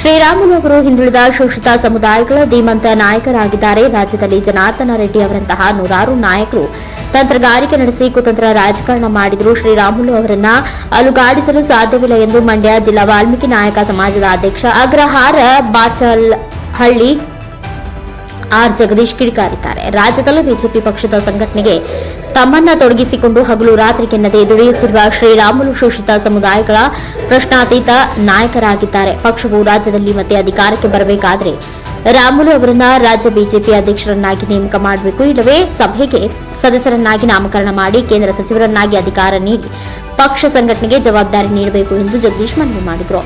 ಶ್ರೀರಾಮುಲು ಅವರು ಹಿಂದುಳಿದ ಶೋಷಿತ ಸಮುದಾಯಗಳ ಧೀಮಂತ ನಾಯಕರಾಗಿದ್ದಾರೆ. ರಾಜ್ಯದಲ್ಲಿ ಜನಾರ್ದನ ರೆಡ್ಡಿ ಅವರಂತಹ ನೂರಾರು ನಾಯಕರು ತಂತ್ರಗಾರಿಕೆ ನಡೆಸಿ ಕುತಂತ್ರ ರಾಜಕಾರಣ ಮಾಡಿದ್ರು. ಶ್ರೀರಾಮುಲು ಅವರನ್ನ ಅಲುಗಾಡಿಸಲು ಸಾಧ್ಯವಿಲ್ಲ ಎಂದು ಮಂಡ್ಯ ಜಿಲ್ಲಾ ವಾಲ್ಮೀಕಿ ನಾಯಕ ಸಮಾಜದ ಅಧ್ಯಕ್ಷ ಅಗ್ರಹಾರ ಬಾಚಲ್ಹಳ್ಳಿ ಆರ್ ಜಗದೀಶ್ ಕಿಡಿಕಾರಿದ್ದಾರೆ. ರಾಜ್ಯದಲ್ಲೂ ಬಿಜೆಪಿ ಪಕ್ಷದ ಸಂಘಟನೆಗೆ ತಮ್ಮನ್ನ ತೊಡಗಿಸಿಕೊಂಡು ಹಗಲು ರಾತ್ರಿ ಕೆನ್ನದೆ ದುಡಿಯುತ್ತಿರುವ ಶ್ರೀರಾಮುಲು ಶೋಷಿತ ಸಮುದಾಯಗಳ ಪ್ರಶ್ನಾತೀತ ನಾಯಕರಾಗಿದ್ದಾರೆ. ಪಕ್ಷವು ರಾಜ್ಯದಲ್ಲಿ ಮತ್ತೆ ಅಧಿಕಾರಕ್ಕೆ ಬರಬೇಕಾದರೆ ರಾಮುಲು ಅವರನ್ನ ರಾಜ್ಯ ಬಿಜೆಪಿ ಅಧ್ಯಕ್ಷರನ್ನಾಗಿ ನೇಮಕ ಮಾಡಬೇಕು. ಇಲ್ಲವೇ ಸಭೆಗೆ ಸದಸ್ಯರನ್ನಾಗಿ ನಾಮಕರಣ ಮಾಡಿ ಕೇಂದ್ರ ಸಚಿವರನ್ನಾಗಿ ಅಧಿಕಾರ ನೀಡಿ ಪಕ್ಷ ಸಂಘಟನೆಗೆ ಜವಾಬ್ದಾರಿ ನೀಡಬೇಕು ಎಂದು ಜಗದೀಶ್ ಮನವಿ ಮಾಡಿದರು.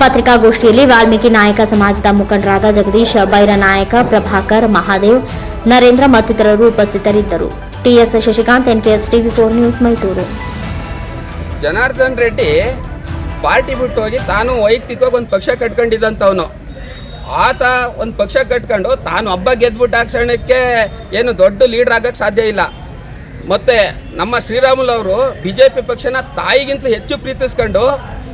ಪತ್ರಿಕಾಗೋಷ್ಠಿಯಲ್ಲಿ ವಾಲ್ಮೀಕಿ ನಾಯಕ ಸಮಾಜದ ಮುಖಂಡರಾದ ಜಗದೀಶ್ ಬೈರನಾಯಕ, ಪ್ರಭಾಕರ್ ಮಹಾದೇವ್, ನರೇಂದ್ರ ಮತ್ತಿತರರು ಉಪಸ್ಥಿತರಿದ್ದರು. T S Shashikanth, N K S TV four news Mysuru. Janardhan Reddy party ಬಿಟ್ಟು ಹೋಗಿ ತಾನು ವೈಯಕ್ತಿಕವಾಗಿ ಒಂದು ಪಕ್ಷ ಕಟ್ಕೊಂಡಿದ್ದಂಥವನು. ಆತ ಒಂದು ಪಕ್ಷ ಕಟ್ಕೊಂಡು ತಾನು ಹಬ್ಬ ಗೆದ್ಬಿಟ್ಟು ಕ್ಷಣಕ್ಕೆ ಏನು ದೊಡ್ಡ ಲೀಡರ್ ಆಗಕ್ಕೆ ಸಾಧ್ಯ ಇಲ್ಲ. ಮತ್ತು ನಮ್ಮ ಶ್ರೀರಾಮುಲು ಅವರು ಬಿ ಜೆ ಪಿ ಪಕ್ಷನ ತಾಯಿಗಿಂತಲೂ ಹೆಚ್ಚು ಪ್ರೀತಿಸ್ಕೊಂಡು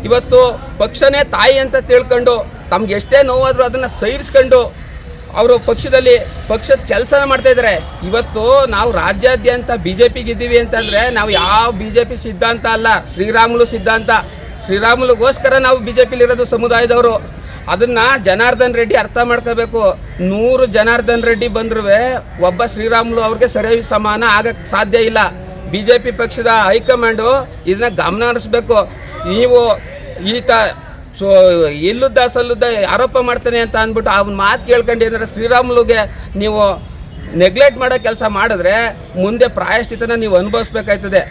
ಇವತ್ತು ಪಕ್ಷನೇ ತಾಯಿ ಅಂತ ತಿಳ್ಕೊಂಡು ತಮ್ಗೆ ಎಷ್ಟೇ ನೋವಾದರೂ ಅದನ್ನು ಸಹಿಸ್ಕೊಂಡು ಅವರು ಪಕ್ಷದಲ್ಲಿ ಪಕ್ಷದ ಕೆಲಸ ಮಾಡ್ತಾ ಇದ್ದಾರೆ ಇವತ್ತು ನಾವು ರಾಜ್ಯಾದ್ಯಂತ ಬಿ ಜೆ ಪಿಗಿದ್ದೀವಿ ಅಂತಂದರೆ ನಾವು ಯಾವ ಬಿ ಜೆ ಪಿ ಸಿದ್ಧಾಂತ ಅಲ್ಲ. ಶ್ರೀರಾಮುಲು ಸಿದ್ಧಾಂತ. ಶ್ರೀರಾಮುಲುಗೋಸ್ಕರ ನಾವು ಬಿ ಜೆ ಪಿಲಿರೋದು ಸಮುದಾಯದವರು. ಅದನ್ನು ಜನಾರ್ದನ್ ರೆಡ್ಡಿ ಅರ್ಥ ಮಾಡ್ಕೋಬೇಕು. ನೂರು ಜನಾರ್ದನ್ ರೆಡ್ಡಿ ಬಂದ್ರೂ ಒಬ್ಬ ಶ್ರೀರಾಮುಲು ಅವ್ರಿಗೆ ಸರಿ ಸಮಾನ ಆಗಕ್ಕೆ ಸಾಧ್ಯ ಇಲ್ಲ. ಬಿ ಜೆ ಪಿ ಪಕ್ಷದ ಹೈಕಮಾಂಡು ಇದನ್ನ ಗಮನ ಹರಿಸ್ಬೇಕು. ನೀವು ಈತ ಸೊ, ಇಲ್ಲುದ್ದ ಸಲ್ಲುದ್ದ ಆರೋಪ ಮಾಡ್ತಾನೆ ಅಂತ ಅಂದ್ಬಿಟ್ಟು ಅವನ ಮಾತು ಕೇಳ್ಕೊಂಡು ಏನಾರ ಶ್ರೀರಾಮುಲುಗೆ ನೀವು ನೆಗ್ಲೆಕ್ಟ್ ಮಾಡೋ ಕೆಲಸ ಮಾಡಿದ್ರೆ ಮುಂದೆ ಪ್ರಾಯಶ್ಚಿತನ ನೀವು ಅನುಭವಿಸ್ಬೇಕಾಯ್ತದೆ.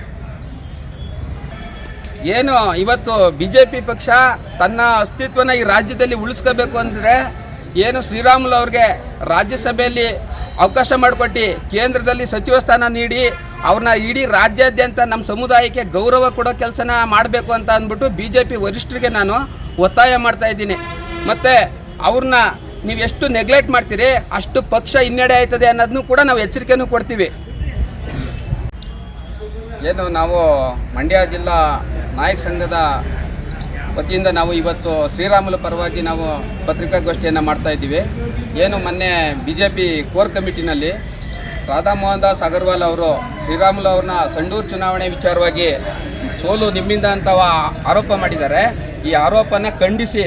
ಏನು, ಇವತ್ತು ಬಿ ಜೆ ಪಿ ಪಕ್ಷ ತನ್ನ ಅಸ್ತಿತ್ವನ ಈ ರಾಜ್ಯದಲ್ಲಿ ಉಳಿಸ್ಕೋಬೇಕು ಅಂದರೆ ಏನು ಶ್ರೀರಾಮುಲು ಅವ್ರಿಗೆ ರಾಜ್ಯಸಭೆಯಲ್ಲಿ ಅವಕಾಶ ಮಾಡಿಕೊಟ್ಟು ಕೇಂದ್ರದಲ್ಲಿ ಸಚಿವ ಸ್ಥಾನ ನೀಡಿ ಅವ್ರನ್ನ ಇಡೀ ರಾಜ್ಯಾದ್ಯಂತ ನಮ್ಮ ಸಮುದಾಯಕ್ಕೆ ಗೌರವ ಕೊಡೋ ಕೆಲಸನ ಮಾಡಬೇಕು ಅಂತ ಅಂದ್ಬಿಟ್ಟು ಬಿ ಜೆ ಪಿ ವರಿಷ್ಠರಿಗೆ ನಾನು ಒತ್ತಾಯ ಮಾಡ್ತಾ ಇದ್ದೀನಿ. ಮತ್ತು ಅವ್ರನ್ನ ನೀವು ಎಷ್ಟು ನೆಗ್ಲೆಕ್ಟ್ ಮಾಡ್ತೀರಿ, ಅಷ್ಟು ಪಕ್ಷ ಹಿನ್ನಡೆ ಆಯ್ತದೆ ಅನ್ನೋದನ್ನು ಕೂಡ ನಾವು ಎಚ್ಚರಿಕೆನೂ ಕೊಡ್ತೀವಿ. ಏನು, ನಾವು ಮಂಡ್ಯ ಜಿಲ್ಲಾ ನಾಯಕ ಸಂಘದ ವತಿಯಿಂದ ನಾವು ಇವತ್ತು ಶ್ರೀರಾಮುಲು ಪರವಾಗಿ ನಾವು ಪತ್ರಿಕಾಗೋಷ್ಠಿಯನ್ನು ಮಾಡ್ತಾ ಇದ್ದೀವಿ. ಏನು, ಮೊನ್ನೆ ಬಿ ಜೆ ಪಿ ಕೋರ್ ಕಮಿಟಿನಲ್ಲಿ ರಾಧಾ ಮೋಹನ್ ದಾಸ್ ಅಗರ್ವಾಲ್ ಅವರು ಶ್ರೀರಾಮುಲು ಅವ್ರನ್ನ ಸಂಡೂರು ಚುನಾವಣೆ ವಿಚಾರವಾಗಿ ಸೋಲು ನಿಮ್ಮಿಂದ ಅಂತ ಆರೋಪ ಮಾಡಿದ್ದಾರೆ. ಈ ಆರೋಪನ ಖಂಡಿಸಿ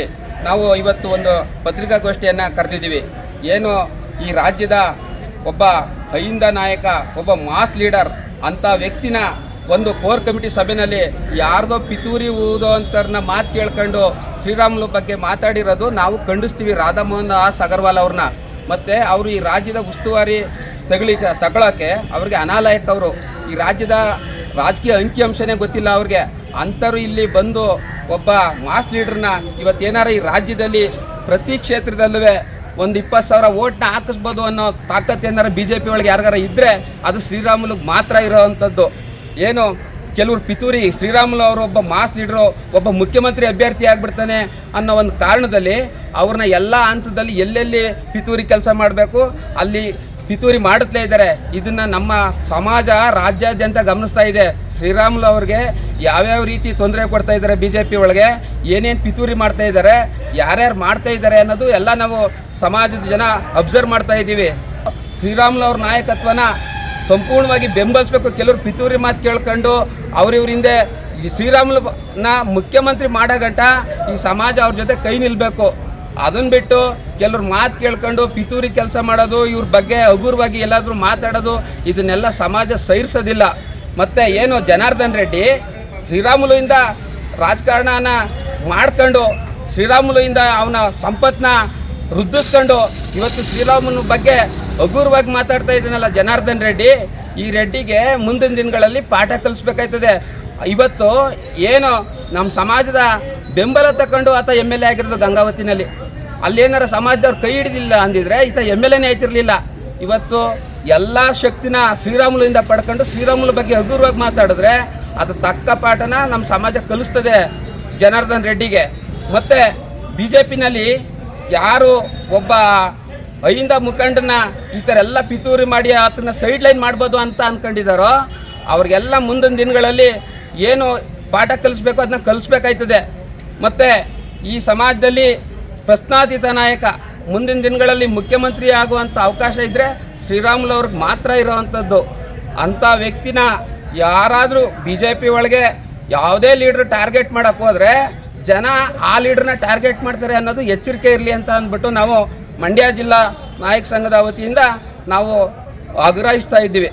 ನಾವು ಇವತ್ತು ಒಂದು ಪತ್ರಿಕಾಗೋಷ್ಠಿಯನ್ನು ಕರೆದಿದ್ದೀವಿ. ಏನು ಈ ರಾಜ್ಯದ ಒಬ್ಬ ಅಹಿಂದ ನಾಯಕ, ಒಬ್ಬ ಮಾಸ್ ಲೀಡರ್ ಅಂಥ ವ್ಯಕ್ತಿನ ಒಂದು ಕೋರ್ ಕಮಿಟಿ ಸಭೆಯಲ್ಲಿ ಯಾರ್ದೋ ಪಿತೂರಿ ಊದೋ ಅಂತರ್ನ ಮಾತು ಕೇಳ್ಕೊಂಡು ಶ್ರೀರಾಮುಲು ಬಗ್ಗೆ ಮಾತಾಡಿರೋದು ನಾವು ಖಂಡಿಸ್ತೀವಿ ರಾಧಾಮೋಹನ್ ದಾಸ್ ಅಗರ್ವಾಲ್ ಅವ್ರನ್ನ. ಮತ್ತು ಅವರು ಈ ರಾಜ್ಯದ ಉಸ್ತುವಾರಿ ತಗಲಿಕ್ಕೆ ತಗೊಳಕ್ಕೆ ಅವ್ರಿಗೆ ಅನಾಲಾಯಕ ಅವರು ಈ ರಾಜ್ಯದ ರಾಜಕೀಯ ಅಂಕಿಅಂಶನೇ ಗೊತ್ತಿಲ್ಲ ಅವ್ರಿಗೆ. ಅಂಥವ್ರು ಇಲ್ಲಿ ಬಂದು ಒಬ್ಬ ಮಾಸ್ ಲೀಡ್ರನ್ನ ಇವತ್ತೇನಾರ ಈ ರಾಜ್ಯದಲ್ಲಿ ಪ್ರತಿ ಕ್ಷೇತ್ರದಲ್ಲೂ ಒಂದು ಇಪ್ಪತ್ತು ಸಾವಿರ ಓಟ್ನ ಹಾಕಿಸ್ಬೋದು ಅನ್ನೋ ತಾಕತ್ತು ಏನಾರ ಬಿ ಜೆ ಪಿ ಒಳಗೆ ಯಾರಿಗಾರ ಇದ್ದರೆ ಅದು ಶ್ರೀರಾಮುಲುಗೆ ಮಾತ್ರ ಇರೋವಂಥದ್ದು. ಏನು ಕೆಲವರು ಪಿತೂರಿ ಶ್ರೀರಾಮುಲು ಅವರು ಒಬ್ಬ ಮಾಸ್ ಲೀಡ್ರು, ಒಬ್ಬ ಮುಖ್ಯಮಂತ್ರಿ ಅಭ್ಯರ್ಥಿ ಆಗಿಬಿಡ್ತಾನೆ ಅನ್ನೋ ಒಂದು ಕಾರಣದಲ್ಲಿ ಅವ್ರನ್ನ ಎಲ್ಲ ಹಂತದಲ್ಲಿ ಎಲ್ಲೆಲ್ಲಿ ಪಿತೂರಿ ಕೆಲಸ ಮಾಡಬೇಕು, ಅಲ್ಲಿ ಪಿತೂರಿ ಮಾಡುತ್ತಲೇ ಇದ್ದಾರೆ. ಇದನ್ನು ನಮ್ಮ ಸಮಾಜ ರಾಜ್ಯಾದ್ಯಂತ ಗಮನಿಸ್ತಾ ಇದೆ. ಶ್ರೀರಾಮುಲು ಅವ್ರಿಗೆ ಯಾವ್ಯಾವ ರೀತಿ ತೊಂದರೆ ಕೊಡ್ತಾ ಇದ್ದಾರೆ ಬಿ ಜೆ ಪಿ ಒಳಗೆ, ಏನೇನು ಪಿತೂರಿ ಮಾಡ್ತಾ ಇದ್ದಾರೆ, ಯಾರ್ಯಾರು ಮಾಡ್ತಾ ಇದ್ದಾರೆ ಅನ್ನೋದು ಎಲ್ಲ ನಾವು ಸಮಾಜದ ಜನ ಅಬ್ಸರ್ವ್ ಮಾಡ್ತಾ ಇದ್ದೀವಿ. ಶ್ರೀರಾಮುಲು ಅವ್ರ ನಾಯಕತ್ವನ ಸಂಪೂರ್ಣವಾಗಿ ಬೆಂಬಲಿಸ್ಬೇಕು. ಕೆಲವರು ಪಿತೂರಿ ಮಾತು ಕೇಳ್ಕೊಂಡು ಅವ್ರಿವ್ರ ಹಿಂದೆ ಶ್ರೀರಾಮುಲುನ ಮುಖ್ಯಮಂತ್ರಿ ಮಾಡೋ ಗಂಟ ಈ ಸಮಾಜ ಅವ್ರ ಜೊತೆ ಕೈ ನಿಲ್ಲಬೇಕು ಅದನ್ನ ಬಿಟ್ಟು ಕೆಲವ್ರು ಮಾತು ಕೇಳ್ಕೊಂಡು ಪಿತೂರಿ ಕೆಲಸ ಮಾಡೋದು, ಇವ್ರ ಬಗ್ಗೆ ಹಗುರವಾಗಿ ಎಲ್ಲಾದರೂ ಮಾತಾಡೋದು, ಇದನ್ನೆಲ್ಲ ಸಮಾಜ ಸಹಿಸೋದಿಲ್ಲ ಮತ್ತು ಏನು ಜನಾರ್ದನ್ ರೆಡ್ಡಿ ಶ್ರೀರಾಮುಲುವಿಂದ ರಾಜಕಾರಣನ ಮಾಡ್ಕೊಂಡು, ಶ್ರೀರಾಮುಲುವಿಂದ ಅವನ ಸಂಪತ್ತನ್ನ ವೃದ್ಧಿಸ್ಕೊಂಡು ಇವತ್ತು ಶ್ರೀರಾಮನ ಬಗ್ಗೆ ಹಗುರವಾಗಿ ಮಾತಾಡ್ತಾ ಇದ್ದಾನಲ್ಲ ಜನಾರ್ದನ್ ರೆಡ್ಡಿ, ಈ ರೆಡ್ಡಿಗೆ ಮುಂದಿನ ದಿನಗಳಲ್ಲಿ ಪಾಠ ಕಲಿಸ್ಬೇಕಾಯ್ತದೆ. ಇವತ್ತು ಏನು ನಮ್ಮ ಸಮಾಜದ ಬೆಂಬಲ ತಗೊಂಡು ಆತ ಎಂ ಎಲ್ ಎ ಆಗಿರೋದು ಗಂಗಾವತಿನಲ್ಲಿ. ಅಲ್ಲೇನಾರ ಸಮಾಜದವ್ರು ಕೈ ಹಿಡಿದಿಲ್ಲ ಅಂದಿದ್ರೆ ಈತ ಎಂ ಎಲ್ ಎನೇ ಆಯ್ತಿರಲಿಲ್ಲ ಇವತ್ತು ಎಲ್ಲ ಶಕ್ತಿನ ಶ್ರೀರಾಮುಲಿಂದ ಪಡ್ಕೊಂಡು ಶ್ರೀರಾಮುಲ ಬಗ್ಗೆ ಹಗುರವಾಗಿ ಮಾತಾಡಿದ್ರೆ ಅದು ತಕ್ಕ ಪಾಠನ ನಮ್ಮ ಸಮಾಜ ಕಲಿಸ್ತದೆ ಜನಾರ್ದನ್ ರೆಡ್ಡಿಗೆ. ಮತ್ತು ಬಿ ಜೆ ಪಿನಲ್ಲಿ ಯಾರು ಒಬ್ಬ ಅಹಿಂದ ಮುಖಂಡನ ಈ ಥರ ಎಲ್ಲ ಪಿತೂರಿ ಮಾಡಿ ಆತನ ಸೈಡ್ ಲೈನ್ ಮಾಡ್ಬೋದು ಅಂತ ಅಂದ್ಕೊಂಡಿದ್ದಾರೋ ಅವ್ರಿಗೆಲ್ಲ ಮುಂದಿನ ದಿನಗಳಲ್ಲಿ ಏನು ಪಾಠ ಕಲಿಸ್ಬೇಕು ಅದನ್ನ ಕಲಿಸ್ಬೇಕಾಯ್ತದೆ. ಮತ್ತು ಈ ಸಮಾಜದಲ್ಲಿ ಪ್ರಶ್ನಾತೀತ ನಾಯಕ ಮುಂದಿನ ದಿನಗಳಲ್ಲಿ ಮುಖ್ಯಮಂತ್ರಿ ಆಗುವಂಥ ಅವಕಾಶ ಇದ್ದರೆ ಶ್ರೀರಾಮುಲು ಅವ್ರಿಗೆ ಮಾತ್ರ ಇರೋವಂಥದ್ದು ಅಂಥ ವ್ಯಕ್ತಿನ ಯಾರಾದರೂ ಬಿ ಜೆ ಪಿ ಒಳಗೆ ಯಾವುದೇ ಲೀಡ್ರ್ ಟಾರ್ಗೆಟ್ ಮಾಡೋಕ್ಕೆ ಹೋದರೆ ಜನ ಆ ಲೀಡ್ರನ್ನ ಟಾರ್ಗೆಟ್ ಮಾಡ್ತಾರೆ ಅನ್ನೋದು ಎಚ್ಚರಿಕೆ ಇರಲಿ ಅಂತ ಅಂದ್ಬಿಟ್ಟು ನಾವು ಮಂಡ್ಯ ಜಿಲ್ಲಾ ನಾಯಕ ಸಂಘದ ವತಿಯಿಂದ ನಾವು ಆಗ್ರಹಿಸ್ತಾ ಇದ್ದೀವಿ.